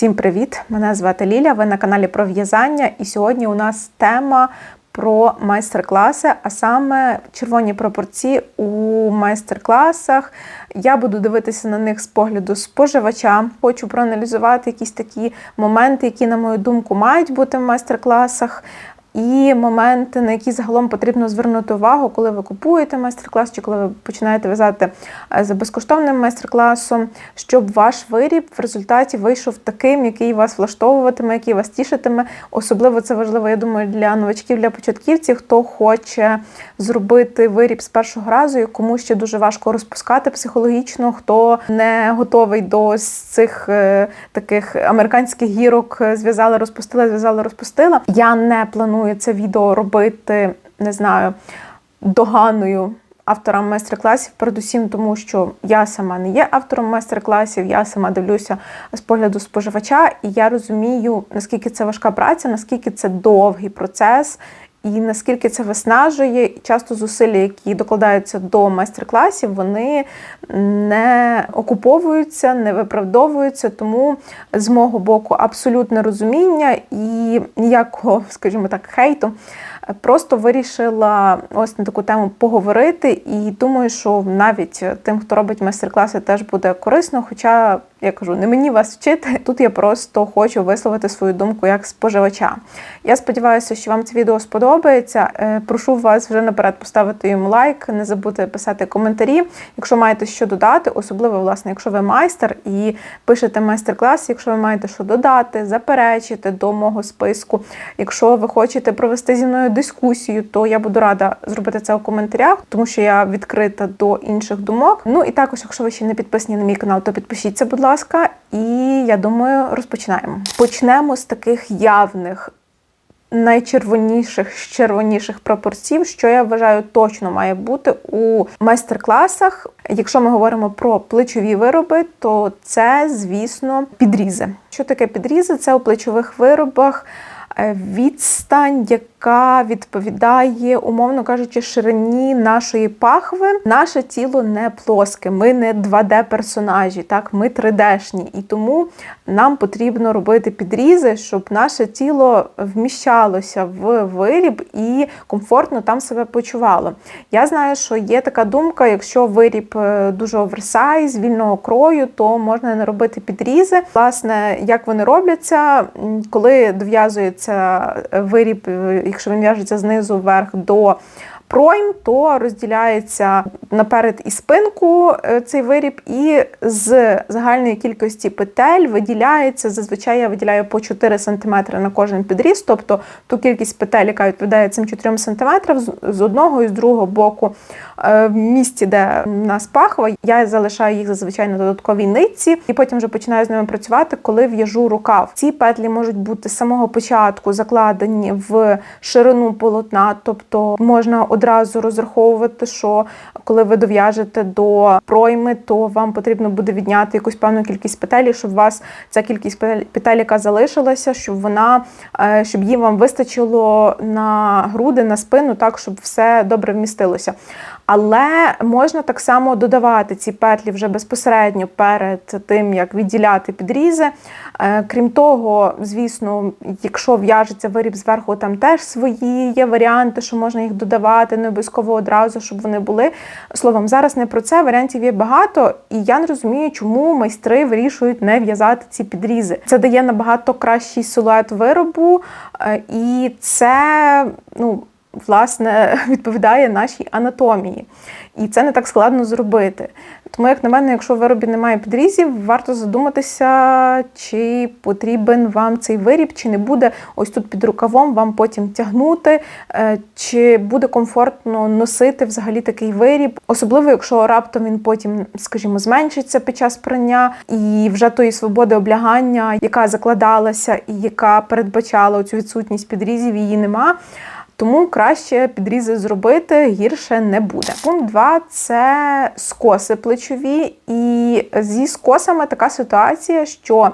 Всім привіт! Мене звати Ліля. Ви на каналі про в'язання, і сьогодні у нас тема про майстер-класи, а саме червоні пропорції у майстер-класах. Я буду дивитися на них з погляду споживача. Хочу проаналізувати якісь такі моменти, які, на мою думку, мають бути в майстер-класах. І моменти, на які загалом потрібно звернути увагу, коли ви купуєте майстер-клас, чи коли ви починаєте в'язати е, за безкоштовним майстер-класом, щоб ваш виріб в результаті вийшов таким, який вас влаштовуватиме, який вас тішитиме. Особливо це важливо, я думаю, для новачків, для початківців, хто хоче зробити виріб з першого разу, і кому ще дуже важко розпускати психологічно, хто не готовий до цих е, таких американських гірок, е, зв'язала, розпустила, зв'язала, розпустила. Я не планую це відео робити, не знаю, доганою авторам майстер-класів, передусім тому, що я сама не є автором майстер-класів, я сама дивлюся з погляду споживача, і я розумію, наскільки це важка праця, наскільки це довгий процес. І наскільки це виснажує, часто зусилля, які докладаються до майстер-класів, вони не окуповуються, не виправдовуються. Тому з мого боку абсолютне розуміння і ніякого, скажімо так, хейту. Просто вирішила ось на таку тему поговорити, і думаю, що навіть тим, хто робить майстер-класи, теж буде корисно. Хоча я кажу, не мені вас вчити. Тут я просто хочу висловити свою думку як споживача. Я сподіваюся, що вам це відео сподобається. Е, прошу вас вже наперед поставити йому лайк, не забудьте писати коментарі, якщо маєте що додати, особливо, власне, якщо ви майстер і пишете майстер-клас, якщо ви маєте що додати, заперечити до мого списку. Якщо ви хочете провести зі мною дискусію, то я буду рада зробити це у коментарях, тому що я відкрита до інших думок. Ну і також, якщо ви ще не підписані на мій канал, то підпишіться, будь ласка, і я думаю, розпочинаємо. Почнемо з таких явних. Найчервоніших, червоніших пропорцій, що я вважаю точно має бути у майстер-класах. Якщо ми говоримо про плечові вироби, то це, звісно, підрізи. Що таке підрізи? Це у плечових виробах відстань, яка відповідає, умовно кажучи, ширині нашої пахви. Наше тіло не плоске, ми не 2D-персонажі, так, ми 3D-шні. І тому нам потрібно робити підрізи, щоб наше тіло вміщалося в виріб і комфортно там себе почувало. Я знаю, що є така думка, якщо виріб е, дуже оверсайз, вільного крою, то можна не робити підрізи. Власне, як вони робляться, коли дов'язується виріб, е, якщо він в'яжеться знизу вверх до пройм, то розділяється наперед і спинку е, цей виріб, і з загальної кількості петель виділяється. Зазвичай я виділяю по 4 см на кожен підріз, тобто ту кількість петель, яка відповідає цим 4 см, з одного і з другого боку е, в місці, де у нас пахва, я залишаю їх зазвичай на додатковій нитці, і потім вже починаю з ними працювати, коли в'яжу рукав. Ці петлі можуть бути з самого початку закладені в ширину полотна, тобто можна одразу розраховувати, що коли ви дов'яжете до пройми, то вам потрібно буде відняти якусь певну кількість петель, щоб у вас ця кількість петель, яка залишилася, щоб вона е, щоб їм вам вистачило на груди, на спину, так щоб все добре вмістилося. Але можна так само додавати ці петлі вже безпосередньо перед тим, як відділяти підрізи. Е, крім того, звісно, якщо в'яжеться виріб зверху, там теж свої є варіанти, що можна їх додавати, не обов'язково одразу, щоб вони були. Словом, зараз не про це, варіантів є багато, і я не розумію, чому майстри вирішують не в'язати ці підрізи. Це дає набагато кращий силует виробу, е, і це, ну власне відповідає нашій анатомії. І це не так складно зробити. Тому, як на мене, якщо в виробі немає підрізів, варто задуматися, чи потрібен вам цей виріб, чи не буде ось тут під рукавом вам потім тягнути, е, чи буде комфортно носити взагалі такий виріб, особливо, якщо раптом він потім, скажімо, зменшиться під час прання, і вже тої свободи облягання, яка закладалася і яка передбачала цю відсутність підрізів, її нема. Тому краще підрізи зробити гірше не буде. Пункт 2 це скоси плечові, і зі скосами така ситуація, що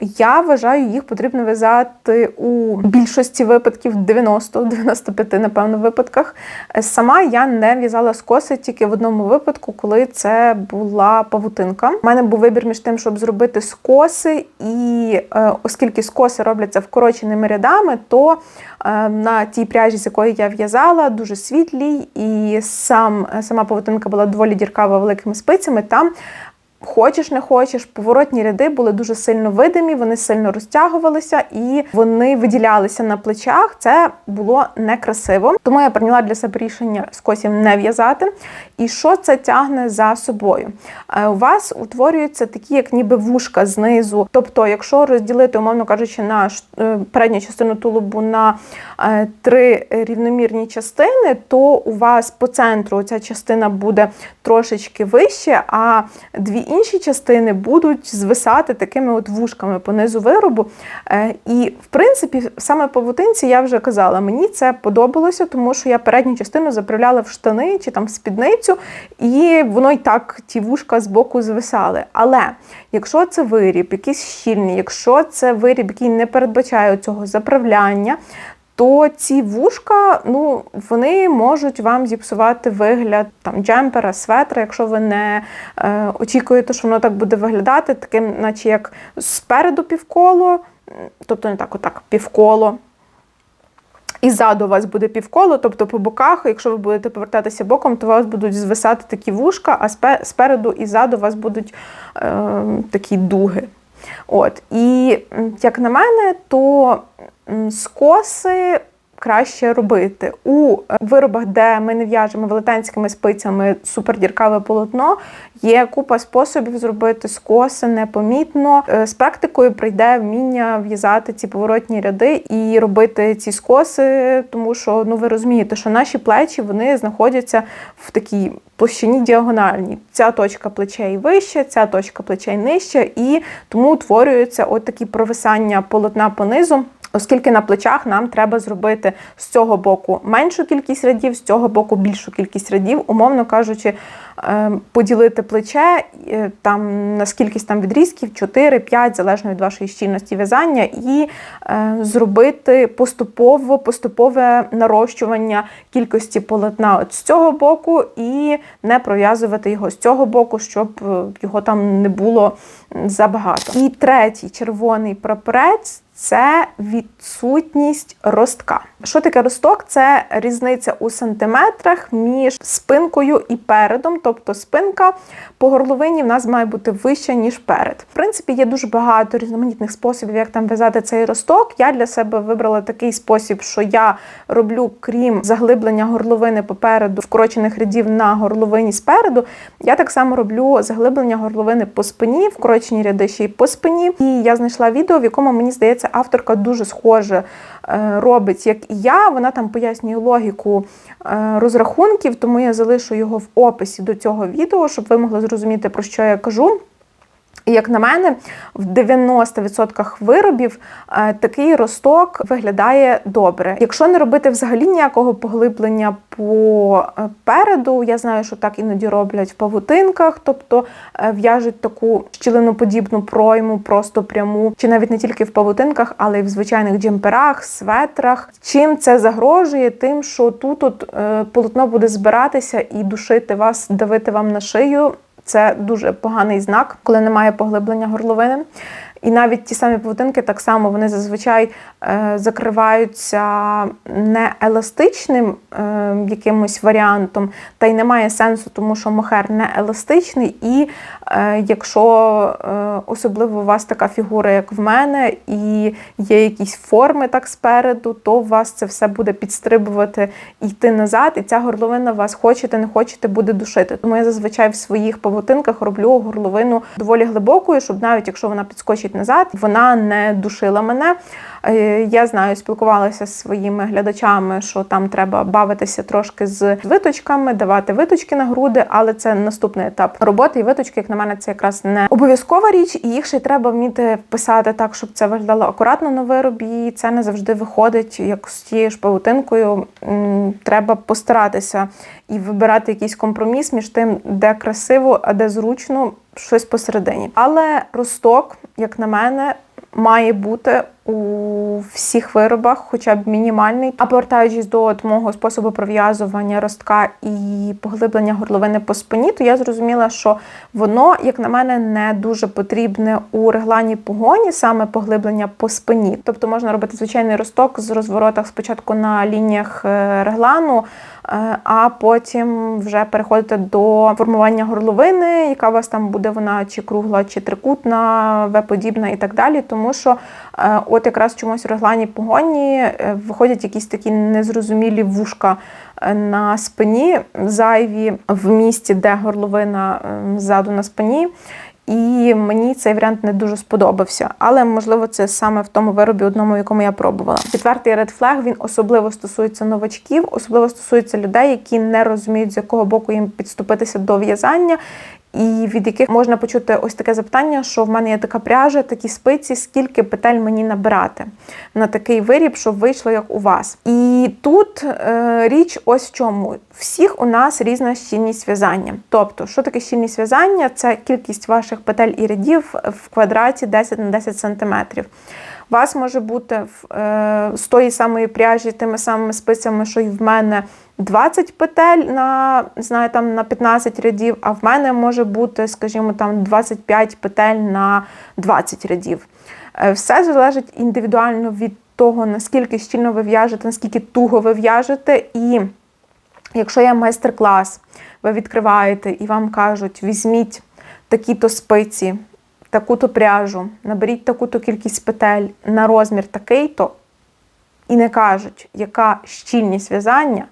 Я вважаю, їх потрібно в'язати у більшості випадків, 90-95, напевно, випадках. Е, Сама я не в'язала скоси тільки в одному випадку, коли це була павутинка. У мене був вибір між тим, щоб зробити скоси, і е, оскільки скоси робляться вкороченими рядами, то е, на тій пряжі, з якої я в'язала, дуже світлій, і сам, сама павутинка була доволі діркава великими спицями. Там Хочеш, не хочеш, поворотні ряди були дуже сильно видимі, вони сильно розтягувалися і вони виділялися на плечах. Це було некрасиво. Тому я прийняла для себе рішення скосів не в'язати. І що це тягне за собою? Е, У вас утворюються такі, як ніби вушка знизу. Тобто, якщо розділити, умовно кажучи, на е, передню частину тулубу на е, три рівномірні частини, то у вас по центру ця частина буде трошечки вище, а дві інші частини будуть звисати такими от вушками по низу виробу. Е, І, в принципі, саме по павутинці я вже казала, мені це подобалося, тому що я передню частину заправляла в штани чи там в спідницю, і воно й так ті вушка з боку звисали. Але якщо це виріб, якийсь щільний, якщо це виріб, який не передбачає цього заправляння, то ці вушка, ну, вони можуть вам зіпсувати вигляд там джемпера, светра, якщо ви не е, очікуєте, що воно так буде виглядати, таким, наче як спереду півколо, тобто не так, отак, півколо. І ззаду у вас буде півколо, тобто по боках, якщо ви будете повертатися боком, то у вас будуть звисати такі вушка, а спереду і ззаду у вас будуть е, такі дуги. От. І як на мене, то скоси краще робити. У виробах, де ми не в'яжемо велетенськими спицями супердіркаве полотно, є купа способів зробити скоси непомітно. Е, З практикою прийде вміння в'язати ці поворотні ряди і робити ці скоси, тому що ну ви розумієте, що наші плечі вони знаходяться в такій площині діагональній. Ця точка плечей вища, ця точка плечей нижча, і тому утворюються от такі провисання полотна по низу. Оскільки на плечах нам треба зробити з цього боку меншу кількість рядів, з цього боку більшу кількість рядів, умовно кажучи, е, поділити плече е, там на скількись там відрізків, 4-5, залежно від вашої щільності в'язання, і е, зробити поступово поступове нарощування кількості полотна от з цього боку, і не пров'язувати його з цього боку, щоб його там не було забагато. І третій червоний прапорець. Це відсутність ростка. Що таке росток? Це різниця у сантиметрах між спинкою і передом. Тобто спинка по горловині в нас має бути вища, ніж перед. В принципі, є дуже багато різноманітних способів, як там в'язати цей росток. Я для себе вибрала такий спосіб, що я роблю, крім заглиблення горловини попереду, вкорочених рядів на горловині спереду. Я так само роблю заглиблення горловини по спині, вкорочені ряди ще й по спині. І я знайшла відео, в якому мені здається, авторка дуже схоже е, робить, як я. Вона там пояснює логіку е, розрахунків, тому я залишу його в описі до цього відео, щоб ви могли зрозуміти, про що я кажу. І як на мене, в 90% виробів е, такий росток виглядає добре. Якщо не робити взагалі ніякого поглиблення по е, я знаю, що так іноді роблять в павутинках, тобто е, в'яжуть таку щілиноподібну пройму, просто пряму, чи навіть не тільки в павутинках, але й в звичайних джемперах, светрах. Чим це загрожує? Тим, що тут от, полотно буде збиратися і душити вас, давити вам на шию. Це дуже поганий знак, коли немає поглиблення горловини. І навіть ті самі павутинки так само вони зазвичай е, закриваються не еластичним е, якимось варіантом, та й немає сенсу, тому що мохер не еластичний. І якщо е, особливо у вас така фігура, як в мене, і є якісь форми так спереду, то у вас це все буде підстрибувати йти назад, і ця горловина вас хочете, не хочете, буде душити. Тому я зазвичай в своїх павутинках роблю горловину доволі глибокою, щоб навіть якщо вона підскочить назад, вона не душила мене. Е, Я знаю, спілкувалася з своїми глядачами, що там треба бавитися трошки з виточками, давати виточки на груди, але це наступний етап роботи. І виточки, як на мене, це якраз не обов'язкова річ, і їх ще й треба вміти вписати так, щоб це виглядало акуратно на виробі. І це не завжди виходить, як з тією ж павутинкою. Треба постаратися і вибирати якийсь компроміс між тим, де красиво, а де зручно, щось посередині. Але росток, як на мене, має бути у всіх виробах, хоча б мінімальний. А повертаючись до мого способу пров'язування ростка і поглиблення горловини по спині, то я зрозуміла, що воно, як на мене, не дуже потрібне у реглані погоні, саме поглиблення по спині. Тобто можна робити звичайний росток з розворотах спочатку на лініях е, реглану. е, А потім вже переходити до формування горловини, яка у вас там буде вона чи кругла, чи трикутна, В-подібна і так далі. Тому що е, от якраз чомусь в реглані погоні е, виходять якісь такі незрозумілі вушка е, на спині, зайві в місці, де горловина ззаду на спині. І мені цей варіант не дуже сподобався. Але можливо, це саме в тому виробі, одному, якому я пробувала. Четвертий flag, він особливо стосується новачків, особливо стосується людей, які не розуміють, з якого боку їм підступитися до в'язання. І від яких можна почути ось таке запитання, що в мене є така пряжа, такі спиці, скільки петель мені набирати на такий виріб, щоб вийшло як у вас. І тут е, річ ось в чому. Всіх у нас різна щільність в'язання. Тобто, що таке щільність в'язання? Це кількість ваших петель і рядів в квадраті 10 на 10 см. У вас може бути е, з тої самої пряжі, тими самими спицями, що і в мене 20 петель на, знаю, там, на 15 рядів, а в мене може бути, скажімо, там 25 петель на 20 рядів. Е, Все залежить індивідуально від того, наскільки щільно ви в'яжете, наскільки туго ви в'яжете. І якщо є майстер-клас, ви відкриваєте і вам кажуть, візьміть такі-то спиці, таку-то пряжу, наберіть таку-то кількість петель на розмір такий-то, і не кажуть, яка щільність в'язання,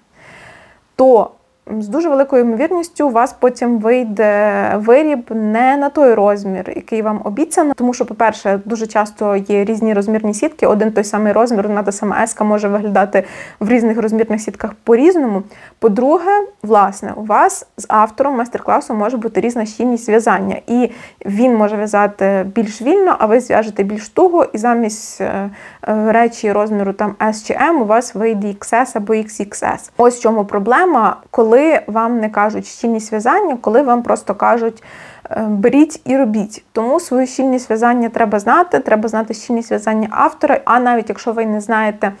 то з дуже великою ймовірністю у вас потім вийде виріб не на той розмір, який вам обіцяно. Тому що, по-перше, дуже часто є різні розмірні сітки. Один той самий розмір, одна та сама еска може виглядати в різних розмірних сітках по-різному. По-друге, власне, у вас з автором майстер-класу може бути різна щільність в'язання. І він може в'язати більш вільно, а ви зв'яжете більш туго, і замість е, е, речі розміру там S чи M у вас вийде XS або XXS. Ось в чому проблема, коли вам не кажуть щільність в'язання, коли вам просто кажуть. е, Беріть і робіть. Тому свою щільність в'язання треба знати. Треба знати щільність в'язання автора. А навіть якщо ви не знаєте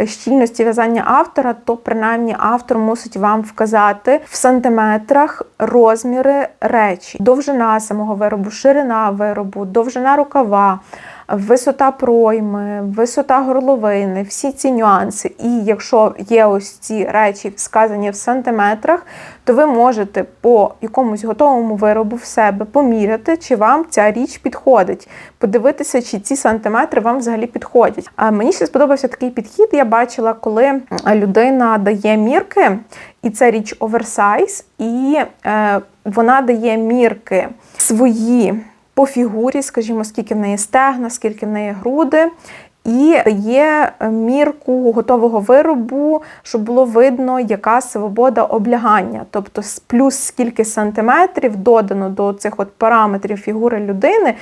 е, щільності в'язання автора, то принаймні автор мусить вам вказати в сантиметрах розміри речі, довжина самого виробу, ширина виробу, довжина рукава. Висота пройми, висота горловини, всі ці нюанси. І якщо є ось ці речі сказані в сантиметрах, то ви можете по якомусь готовому виробу в себе поміряти, чи вам ця річ підходить, подивитися, чи ці сантиметри вам взагалі підходять. А мені ще сподобався такий підхід. Я бачила, коли людина дає мірки, і це річ оверсайз, і е, вона дає мірки свої по фігурі, скажімо, скільки в неї стегна, скільки в неї груди. І є мірку готового виробу, щоб було видно, яка свобода облягання, тобто плюс скільки сантиметрів додано до цих от параметрів фігури людини,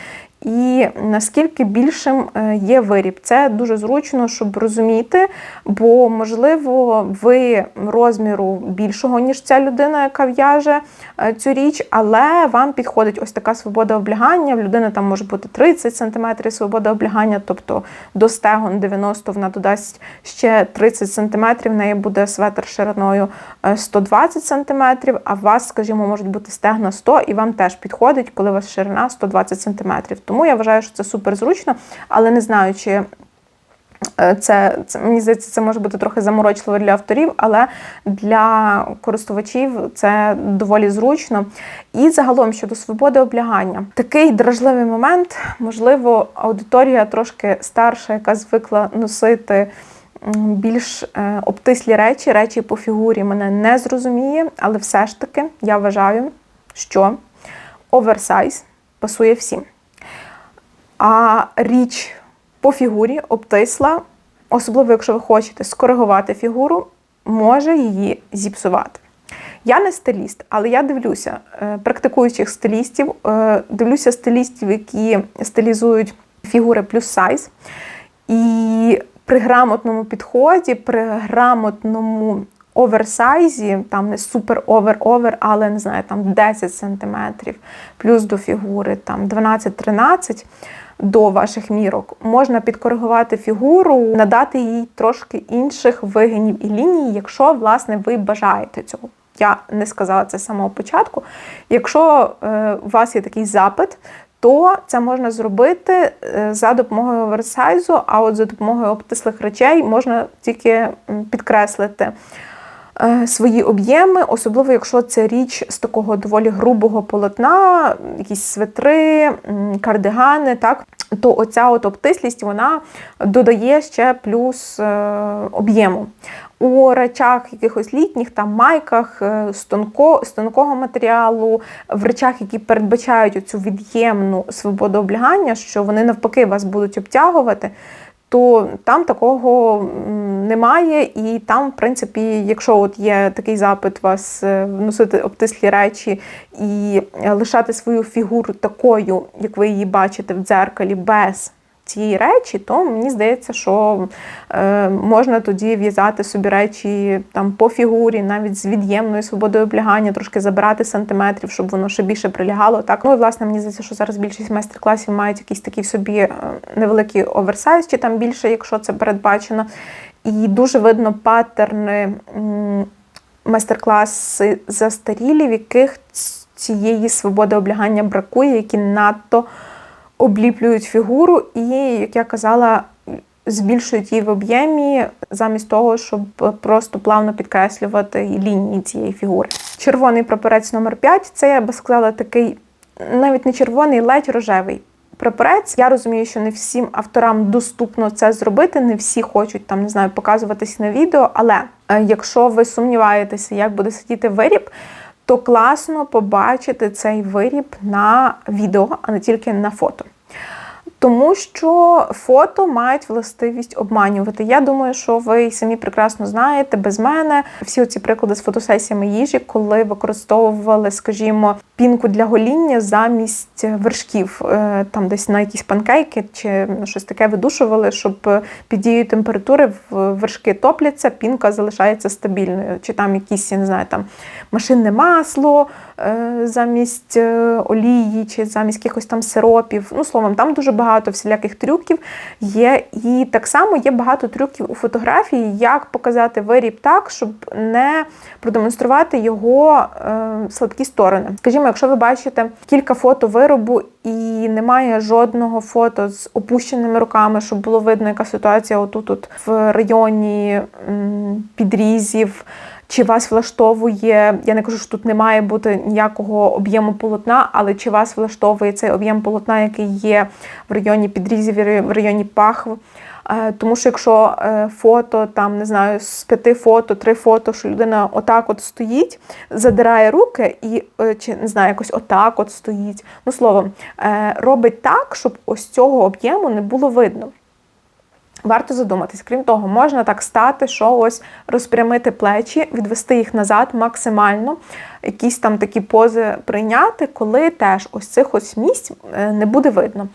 і наскільки більшим е, є виріб. Це дуже зручно, щоб розуміти, бо, можливо, ви розміру більшого, ніж ця людина, яка в'яже е, цю річ, але вам підходить ось така свобода облягання. В людини там може бути 30 см свобода облягання, тобто до стегон 90 вона додасть ще 30 см, в неї буде светр шириною е, 120 см, а у вас, скажімо, можуть бути стегна 100 і вам теж підходить, коли у вас ширина 120 см. Тому я вважаю, що це супер зручно, але не знаю, чи е, це, це мені здається, це може бути трохи заморочливо для авторів, але для користувачів це доволі зручно. І загалом щодо свободи облягання, такий дражливий момент, можливо, аудиторія трошки старша, яка звикла носити. Більш е, обтислі речі, речі по фігурі мене не зрозуміє, але все ж таки я вважаю, що оверсайз пасує всім. А річ по фігурі обтисла, особливо якщо ви хочете скоригувати фігуру, може її зіпсувати. Я не стиліст, але я дивлюся е, практикуючих стилістів, е, дивлюся стилістів, які стилізують фігури плюс сайз. І при грамотному підході, при грамотному оверсайзі, там не супер овер-овер, але не знаю, там 10 сантиметрів, плюс до фігури там 12-13, до ваших мірок. Можна підкоригувати фігуру, надати їй трошки інших вигинів і ліній, якщо власне ви бажаєте цього. Я не сказала це з самого початку. Якщо е, у вас є такий запит, то це можна зробити е, за допомогою оверсайзу, а от за допомогою обтислих речей можна тільки підкреслити свої об'єми, особливо якщо це річ з такого доволі грубого полотна, якісь свитри, кардигани, так, то оця от обтислість вона додає ще плюс е, об'єму. У речах якихось літніх, там майках з, тонко, з тонкого матеріалу, в речах, які передбачають цю від'ємну свободу облягання, що вони навпаки вас будуть обтягувати, то там такого немає. І там, в принципі, якщо от є такий запит вас е, вносити обтислі речі і лишати свою фігуру такою, як ви її бачите в дзеркалі, без цієї речі, то мені здається, що е, можна тоді в'язати собі речі там по фігурі, навіть з від'ємною свободою облягання, трошки забирати сантиметрів, щоб воно ще більше прилягало. Так, ну і власне мені здається, що зараз більшість майстер-класів мають якийсь такий собі е, невеликий оверсайз, чи там більше, якщо це передбачено. І дуже видно паттерни майстер-класи застарілі, в яких цієї свободи облягання бракує, які надто обліплюють фігуру і, як я казала, збільшують її в об'ємі, замість того, щоб просто плавно підкреслювати лінії цієї фігури. Червоний прапорець номер 5 це я би сказала такий, навіть не червоний, ледь рожевий. Прапорець, я розумію, що не всім авторам доступно це зробити, не всі хочуть там, не знаю, показуватися на відео. Але е, якщо ви сумніваєтеся, як буде сидіти виріб, то класно побачити цей виріб на відео, а не тільки на фото. Тому що фото мають властивість обманювати. Я думаю, що ви самі прекрасно знаєте без мене всі ці приклади з фотосесіями їжі, коли використовували, скажімо, пінку для гоління замість вершків, е, там десь на якісь панкейки чи щось таке видушували, щоб під дією температури вершки топляться, пінка залишається стабільною. Чи там якісь, я не знаю, там машинне масло е, замість е, олії, чи замість якихось там сиропів. Ну, словом, там дуже багато всіляких трюків є. І так само є багато трюків у фотографії, як показати виріб так, щоб не продемонструвати його слабкі сторони. Скажімо, якщо ви бачите кілька фото виробу і немає жодного фото з опущеними руками, щоб було видно, яка ситуація отут -от в районі підрізів. Чи вас влаштовує, я не кажу, що тут не має бути ніякого об'єму полотна, але чи вас влаштовує цей об'єм полотна, який є в районі підрізів, в районі пахв? Е, тому що якщо е, фото, там не знаю, з п'яти фото, три фото, що людина отак от стоїть, задирає руки і е, чи не знаю, якось отак от стоїть. Ну, словом, робить так, щоб ось цього об'єму не було видно. Варто задуматись, крім того, можна так стати, що ось розпрямити плечі, відвести їх назад максимально, якісь там такі пози прийняти, коли теж ось цих ось місць не буде видно.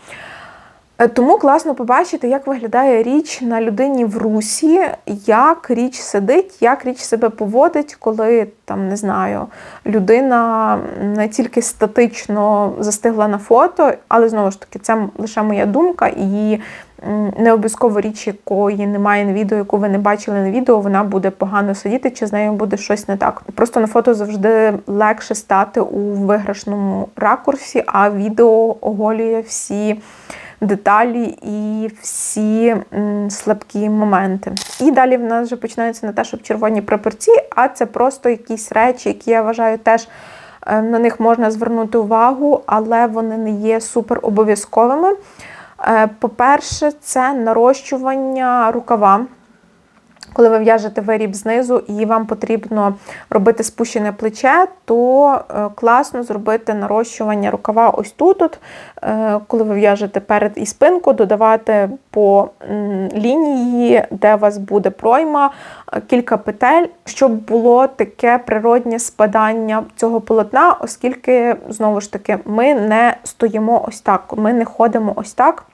Е, тому класно побачити, як виглядає річ на людині в русі, як річ сидить, як річ себе поводить, коли там не знаю, людина не тільки статично застигла на фото, але знову ж таки, це лише моя думка, і не обов'язково річ, якої немає на відео, яку ви не бачили на відео, вона буде погано сидіти, чи з нею буде щось не так. Просто на фото завжди легше стати у виграшному ракурсі, а відео оголює всі деталі і всі слабкі моменти. І далі в нас вже починаються не те, щоб червоні прапорці, а це просто якісь речі, які я вважаю теж. Е, на них можна звернути увагу, але вони не є супер обов'язковими. Е, по-перше, це нарощування рукава. Коли ви в'яжете виріб знизу і вам потрібно робити спущене плече, то е, класно зробити нарощування рукава ось тут. -от. Е, коли ви в'яжете перед і спинку, додавати по лінії, де у вас буде пройма, е, кілька петель, щоб було таке природнє спадання цього полотна, оскільки, знову ж таки, ми не стоїмо ось так, ми не ходимо ось так.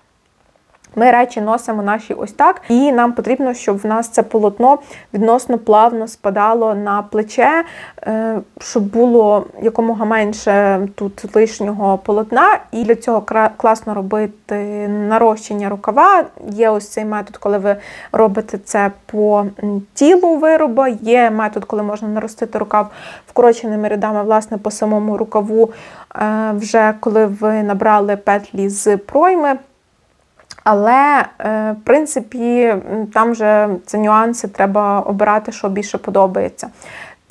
Ми речі носимо наші ось так, і нам потрібно, щоб в нас це полотно відносно плавно спадало на плече, е, щоб було якомога менше тут лишнього полотна. І для цього класно робити нарощення рукава. Є ось цей метод, коли ви робите це по тілу вироба. Є метод, коли можна наростити рукав вкороченими рядами, власне, по самому рукаву, е, вже коли ви набрали петлі з пройми. Але, е, в принципі, там вже це нюанси, треба обирати, що більше подобається.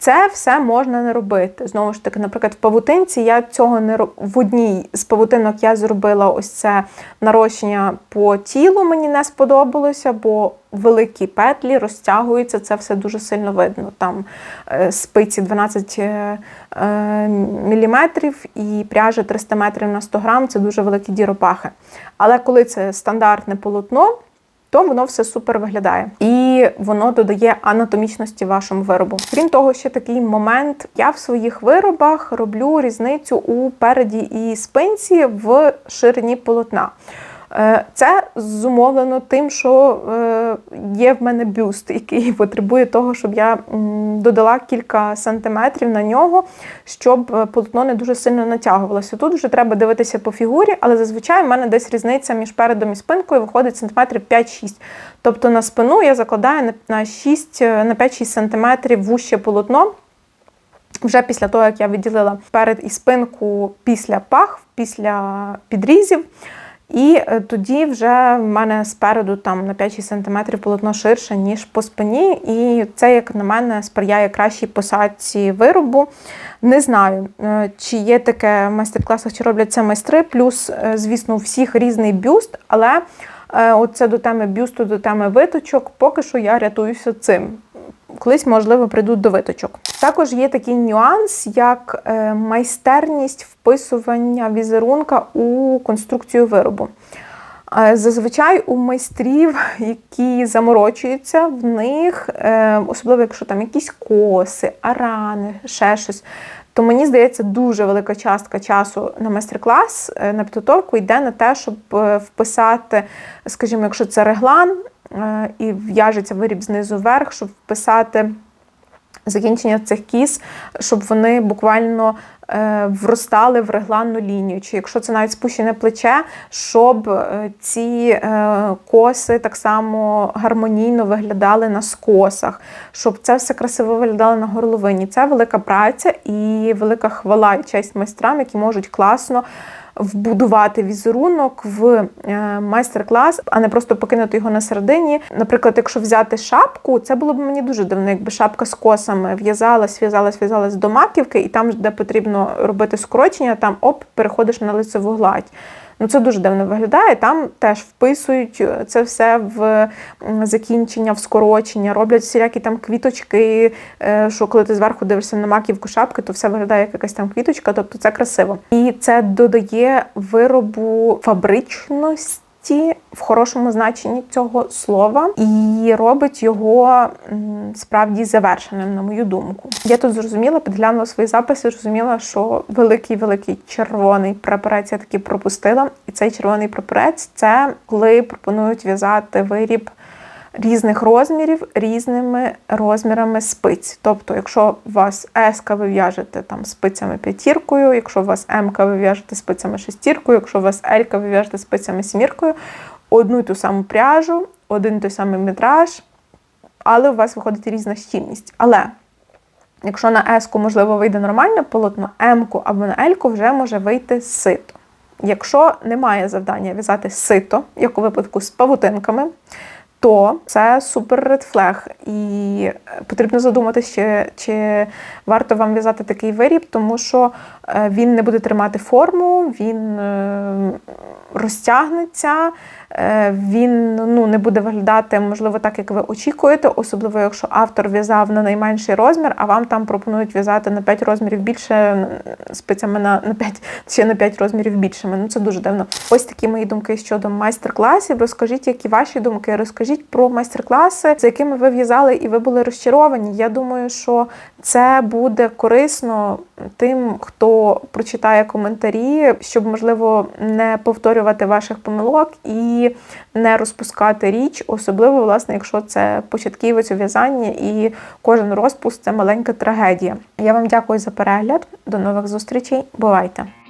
Це все можна не робити. Знову ж таки, наприклад, в павутинці я цього не роб... в одній з павутинок я зробила ось це нарощення по тілу. Мені не сподобалося, бо великі петлі розтягуються, це все дуже сильно видно. Там е, спиці 12 е, е, міліметрів і пряжа 300 метрів на 100 грам це дуже великі діропахи. Але коли це стандартне полотно, то воно все супер виглядає і воно додає анатомічності вашому виробу. Крім того, ще такий момент: я в своїх виробах роблю різницю у переді і спинці в ширині полотна. Е, Це зумовлено тим, що е, є в мене бюст, який потребує того, щоб я додала кілька сантиметрів на нього, щоб е, полотно не дуже сильно натягувалося. Тут вже треба дивитися по фігурі, але зазвичай в мене десь різниця між передом і спинкою виходить сантиметрів 5-6. Тобто на спину я закладаю на- на 6, е, на 5-6 сантиметрів вуще полотно. Вже після того, як я відділила перед і спинку після пах, після підрізів. І е, тоді вже в мене спереду там на 5-6 см полотно ширше, ніж по спині. І це, як на мене, сприяє кращій посадці виробу. Не знаю, е, чи є таке в майстер-класах, чи роблять це майстри. Плюс, е, звісно, у всіх різний бюст, але оце до теми бюсту, до теми виточок, поки що я рятуюся цим. Колись, можливо, прийдуть до виточок. Також є такий нюанс, як е, майстерність вписування візерунка у конструкцію виробу. Е, Зазвичай у майстрів, які заморочуються, в них, е, особливо якщо там якісь коси, арани, ще щось, то мені здається, дуже велика частка часу на майстер-клас, на підготовку йде на те, щоб вписати, скажімо, якщо це реглан і в'яжеться виріб знизу вверх, щоб вписати закінчення цих кіз, щоб вони буквально е, вростали в регланну лінію. Чи якщо це навіть спущене плече, щоб е, ці е, коси так само гармонійно виглядали на скосах, щоб це все красиво виглядало на горловині. Це велика праця і велика хвала і честь майстрам, які можуть класно вбудувати візерунок в е, майстер-клас, а не просто покинути його на середині. Наприклад, якщо взяти шапку, це було б мені дуже дивно, якби шапка з косами в'язалась, в'язалась, в'язалась до маківки, і там, де потрібно робити скорочення, там оп, переходиш на лицеву гладь. Ну, це дуже дивно виглядає. Там теж вписують е, це все в закінчення, в скорочення, роблять всілякі там квіточки, е, що коли ти зверху дивишся на маківку шапки, то все виглядає як якась там квіточка, тобто це красиво. І це додає виробу фабричності. В хорошому значенні цього слова і робить його справді завершеним, на мою думку. Я тут зрозуміла, підглянула свої записи, зрозуміла, що великий великий червоний прапорець я таки пропустила. І цей червоний прапорець це коли пропонують в'язати виріб різних розмірів різними розмірами спиць. Тобто, якщо у вас S ви в'яжете там спицями п'ятіркою, якщо у вас М ви в'яжете спицями шестіркою, якщо у вас L ви в'яжете спицями сіміркою, одну й ту саму пряжу, один той самий метраж, але у вас виходить різна щільність. Але якщо на S можливо вийде нормальне полотно, М або на L вже може вийти сито. Якщо немає завдання в'язати сито, як у випадку з павутинками, то це супер редфлег. І потрібно задуматися, чи, чи варто вам в'язати такий виріб, тому що е, він не буде тримати форму, він е, розтягнеться, е, він ну, не буде виглядати, можливо, так, як ви очікуєте, особливо якщо автор в'язав на найменший розмір, а вам там пропонують в'язати на 5 розмірів більше спицями на, на 5, ще на 5 розмірів більшими. Ну це дуже дивно. Ось такі мої думки щодо майстер-класів. Розкажіть, які ваші думки. Розкажіть про майстер-класи, за якими ви в'язали і ви були розчаровані. Я думаю, що це буде корисно тим, хто прочитає коментарі, щоб можливо не повторювати ваших помилок і не розпускати річ, особливо, власне, якщо це початківець у в'язанні і кожен розпуск це маленька трагедія. Я вам дякую за перегляд. До нових зустрічей. Бувайте!